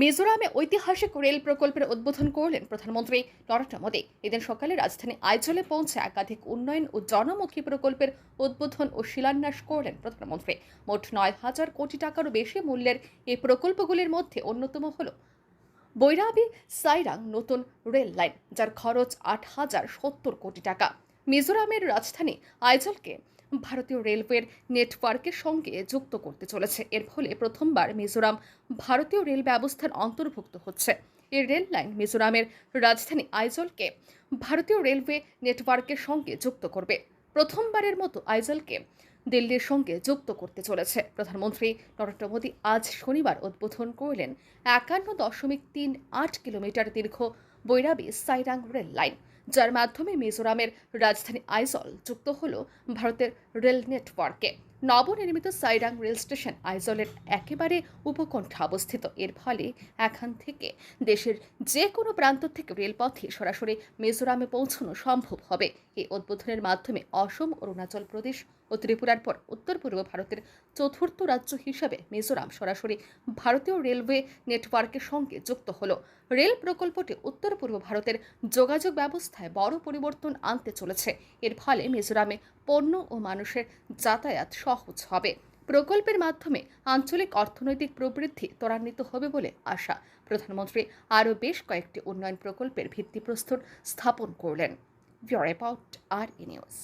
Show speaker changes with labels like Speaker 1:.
Speaker 1: মিজোরামে ঐতিহাসিক রেল প্রকল্পের উদ্বোধন করলেন প্রধানমন্ত্রী নরেন্দ্র মোদী। এদিন সকালে রাজধানী আইজলে পৌঁছে একাধিক উন্নয়ন ও জনমুখী প্রকল্পের উদ্বোধন ও শিলান্যাস করলেন প্রধানমন্ত্রী। মোট নয় হাজার কোটি টাকারও বেশি মূল্যের এই প্রকল্পগুলির মধ্যে অন্যতম হল বৈরাবী সাইরাং নতুন রেল লাইন, যার খরচ আট হাজার সত্তর কোটি টাকা। মিজোরামের রাজধানী আইজলকে ভারতীয় রেলওয়ের নেটওয়ার্কের সঙ্গে যুক্ত করতে চলেছে। এর ফলে প্রথমবার মিজোরাম ভারতীয় রেল ব্যবস্থার অন্তর্ভুক্ত হচ্ছে। এই রেল লাইন মিজোরামের রাজধানী আইজলকে ভারতীয় রেলওয়ে নেটওয়ার্কের সঙ্গে যুক্ত করবে। প্রথমবারের মতো আইজলকে দিল্লির সঙ্গে যুক্ত করতে চলেছে। প্রধানমন্ত্রী নরেন্দ্র মোদী আজ শনিবার উদ্বোধন করলেন একান্ন দশমিক তিন আট কিলোমিটার দীর্ঘ বৈরাবী সাইরাং রেল লাইন যার মাধ্যমে মিজোরামের রাজধানী আইজল যুক্ত হল ভারতের রেল নেটওয়ার্কে নবনির্মিত সাইরাং রেল স্টেশন আইজলের একেবারে উপকণ্ঠে অবস্থিত। এর ফলে এখান থেকে দেশের যে কোনো প্রান্ত থেকে রেলপথে সরাসরি মিজোরামে পৌঁছানো সম্ভব হবে। এই উদ্বোধনের মাধ্যমে অসম, অরুণাচল প্রদেশ ও ত্রিপুরার পর উত্তর পূর্ব ভারতের চতুর্থ রাজ্য হিসাবে মিজোরাম সরাসরি ভারতীয় রেলওয়ে নেটওয়ার্কের সঙ্গে যুক্ত হল। রেল প্রকল্পটি উত্তর পূর্ব ভারতের যোগাযোগ ব্যবস্থায় বড় পরিবর্তন আনতে চলেছে। এর ফলে মিজোরামে পণ্য ও মানুষের যাতায়াত সহজ হবে। প্রকল্পের মাধ্যমে আঞ্চলিক অর্থনৈতিক প্রবৃদ্ধি ত্বরান্বিত হবে বলে আশা। প্রধানমন্ত্রী আরও বেশ কয়েকটি উন্নয়ন প্রকল্পের ভিত্তিপ্রস্তর স্থাপন করলেন। ভিওর অ্যাবাউট আর ই নিউজ।